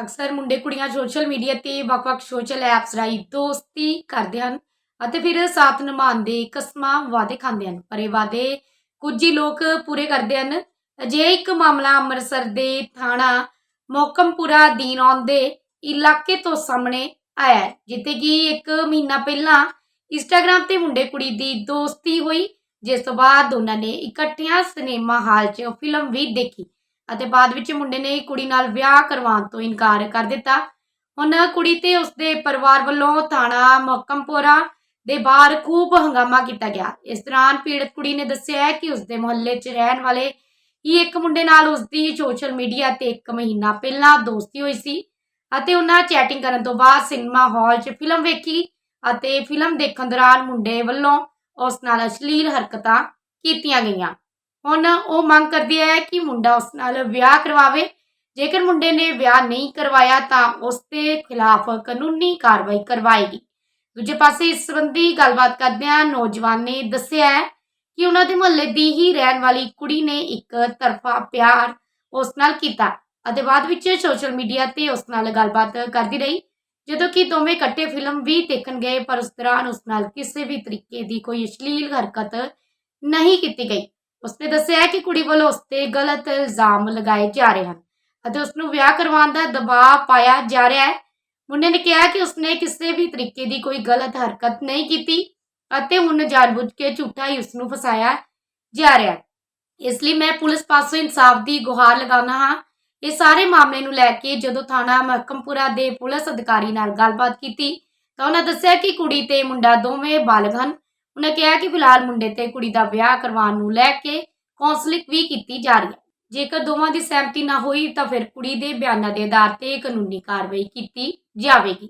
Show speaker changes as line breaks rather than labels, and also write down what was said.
ਅਕਸਰ ਮੁੰਡੇ ਕੁੜੀਆਂ ਸੋਸ਼ਲ ਮੀਡੀਆ ਤੇ ਵੱਖ-ਵੱਖ ਸੋਸ਼ਲ ਐਪਸ ਰਾਹੀਂ ਦੋਸਤੀ ਕਰਦੇ ਹਨ ਅਤੇ ਫਿਰ ਸਾਥ ਨਿਭਾਉਣ ਦੇ ਕਸਮਾਂ ਵਾਅਦੇ ਖਾਂਦੇ ਹਨ। ਪਰ ਇਹ ਵਾਅਦੇ ਕੁਝ ਹੀ ਲੋਕ ਪੂਰੇ ਕਰਦੇ ਹਨ। ਅਜਿਹਾ ਇੱਕ ਮਾਮਲਾ ਅੰਮ੍ਰਿਤਸਰ ਦੇ ਥਾਣਾ ਮੋਕਮਪੁਰਾ ਦੀਨੌਨ ਦੇ ਇਲਾਕੇ ਤੋਂ ਸਾਹਮਣੇ ਆਇਆ ਜਿੱਥੇ ਕਿ ਇੱਕ ਮਹੀਨਾ ਪਹਿਲਾਂ ਇੰਸਟਾਗ੍ਰam ਤੇ ਮੁੰਡੇ ਕੁੜੀ ਦੀ ਦੋਸਤੀ ਹੋਈ, ਜਿਸ ਤੋਂ ਬਾਅਦ ਉਹਨਾਂ ਨੇ ਇਕੱਠਿਆਂ ਸਿਨੇਮਾ ਹਾਲ 'ਚ ਫਿਲਮ ਵੀ ਦੇਖੀ। ਅਤੇ ਬਾਅਦ ਵਿੱਚ ਮੁੰਡੇ ਨੇ ਕੁੜੀ ਨਾਲ ਵਿਆਹ ਕਰਵਾਉਣ ਤੋਂ ਇਨਕਾਰ ਕਰ ਦਿੱਤਾ। ਹੁਣ ਕੁੜੀ ਤੇ ਉਸਦੇ ਪਰਿਵਾਰ ਵੱਲੋਂ ਥਾਣਾ ਮੋਕਮਪੁਰਾ ਦੇ ਬਾਹਰ ਖੂਬ ਹੰਗਾਮਾ ਕੀਤਾ ਗਿਆ। ਇਸ ਦੌਰਾਨ ਪੀੜਤ ਕੁੜੀ ਨੇ ਦੱਸਿਆ ਹੈ ਕਿ ਉਸਦੇ ਮੁਹੱਲੇ 'ਚ ਰਹਿਣ ਵਾਲੇ ਹੀ ਇੱਕ ਮੁੰਡੇ ਨਾਲ ਉਸਦੀ ਸੋਸ਼ਲ ਮੀਡੀਆ ਤੇ ਇੱਕ ਮਹੀਨਾ ਪਹਿਲਾਂ ਦੋਸਤੀ ਹੋਈ ਸੀ ਅਤੇ ਉਹਨਾਂ ਚੈਟਿੰਗ ਕਰਨ ਤੋਂ ਬਾਅਦ ਸਿਨੇਮਾ ਹਾਲ 'ਚ ਫਿਲਮ ਵੇਖੀ ਅਤੇ ਫਿਲਮ ਦੇਖਣ ਦੌਰਾਨ ਮੁੰਡੇ ਵੱਲੋਂ ਉਸ ਨਾਲ ਅਸ਼ਲੀਲ ਹਰਕਤਾਂ ਕੀਤੀਆਂ ਗਈਆਂ। ਹੁਣ ਉਹ ਮੰਗ ਕਰਦੀ ਹੈ ਕਿ ਮੁੰਡਾ ਉਸ ਨਾਲ ਵਿਆਹ ਕਰਵਾਵੇ। ਜੇਕਰ ਮੁੰਡੇ ਨੇ ਵਿਆਹ ਨਹੀਂ ਕਰਵਾਇਆ ਤਾਂ ਉਸ ਦੇ ਖਿਲਾਫ ਕਾਨੂੰਨੀ ਕਾਰਵਾਈ ਕਰਵਾਏਗੀ। ਦੂਜੇ ਪਾਸੇ ਇਸ ਸੰਬੰਧੀ ਗੱਲਬਾਤ ਕਰਦਿਆਂ ਨੌਜਵਾਨ ਨੇ ਦੱਸਿਆ ਹੈ ਕਿ ਉਹਨਾਂ ਦੇ ਮੁਹੱਲੇ ਦੀ ਹੀ ਰਹਿਣ ਵਾਲੀ ਕੁੜੀ ਨੇ ਇੱਕ ਤਰਫਾ ਪਿਆਰ ਉਸ ਨਾਲ ਕੀਤਾ ਅਤੇ ਬਾਅਦ ਵਿੱਚ ਸੋਸ਼ਲ ਮੀਡੀਆ ਤੇ ਉਸ ਨਾਲ ਗੱਲਬਾਤ ਕਰਦੀ ਰਹੀ। ਜਦੋਂ ਕਿ ਦੋਵੇਂ ਇਕੱਠੇ ਫਿਲਮ ਵੀ ਦੇਖਣ ਗਏ, ਪਰ ਉਸ ਦੌਰਾਨ ਉਸ ਨਾਲ ਕਿਸੇ ਵੀ ਤਰੀਕੇ ਦੀ ਕੋਈ ਅਸ਼ਲੀਲ ਹਰਕਤ ਨਹੀਂ ਕੀਤੀ ਗਈ। ਉਸਨੇ ਦੱਸਿਆ ਕਿ ਕੁੜੀ ਵੱਲੋਂ ਉਸ ਤੇ ਗਲਤ ਇਲਜ਼ਾਮ ਲਗਾਏ ਜਾ ਰਹੇ ਹਨ ਅਤੇ ਉਸ ਨੂੰ ਵਿਆਹ ਕਰਵਾਉਣ ਦਾ ਦਬਾਅ ਪਾਇਆ ਜਾ ਰਿਹਾ ਹੈ। ਮੁੰਡੇ ਨੇ ਕਿਹਾ ਕਿ ਉਸਨੇ ਕਿਸੇ ਵੀ ਤਰੀਕੇ ਦੀ ਕੋਈ ਗਲਤ ਹਰਕਤ ਨਹੀਂ ਕੀਤੀ ਅਤੇ ਹੁਣ ਜਾਣਬੁੱਝ ਕੇ ਝੂਠਾ ਹੀ ਉਸ ਨੂੰ ਫਸਾਇਆ ਜਾ ਰਿਹਾ ਹੈ। ਇਸ ਲਈ ਮੈਂ ਪੁਲਿਸ ਪਾਸੋਂ ਇਨਸਾਫ ਦੀ ਗੁਹਾਰ ਲਗਾਉਣਾ ਹਾਂ। ਇਹ ਸਾਰੇ ਮਾਮਲੇ ਨੂੰ ਲੈ ਕੇ ਜਦੋਂ ਥਾਣਾ ਮਹਕਮਪੁਰਾ ਦੇ ਪੁਲਿਸ ਅਧਿਕਾਰੀ ਨਾਲ ਗੱਲਬਾਤ ਕੀਤੀ ਤਾਂ ਉਹਨਾਂ ਦੱਸਿਆ ਕਿ ਕੁੜੀ ਤੇ ਮੁੰਡਾ ਦੋਵੇਂ ਬਾਲਗ ਹਨ। ਉਹਨਾਂ ਕਿਹਾ ਕਿ ਫਿਲਹਾਲ ਮੁੰਡੇ ਤੇ ਕੁੜੀ ਦਾ ਵਿਆਹ ਕਰਵਾਉਣ ਨੂੰ ਲੈ ਕੇ ਕੌਂਸਲਿੰਗ ਵੀ ਕੀਤੀ ਜਾ ਰਹੀ ਹੈ। ਜੇਕਰ ਦੋਵਾਂ ਦੀ ਸਹਿਮਤੀ ਨਾ ਹੋਈ ਤਾਂ ਫਿਰ ਕੁੜੀ ਦੇ ਬਿਆਨਾਂ ਦੇ ਆਧਾਰ ਤੇ ਕਾਨੂੰਨੀ ਕਾਰਵਾਈ ਕੀਤੀ ਜਾਵੇਗੀ।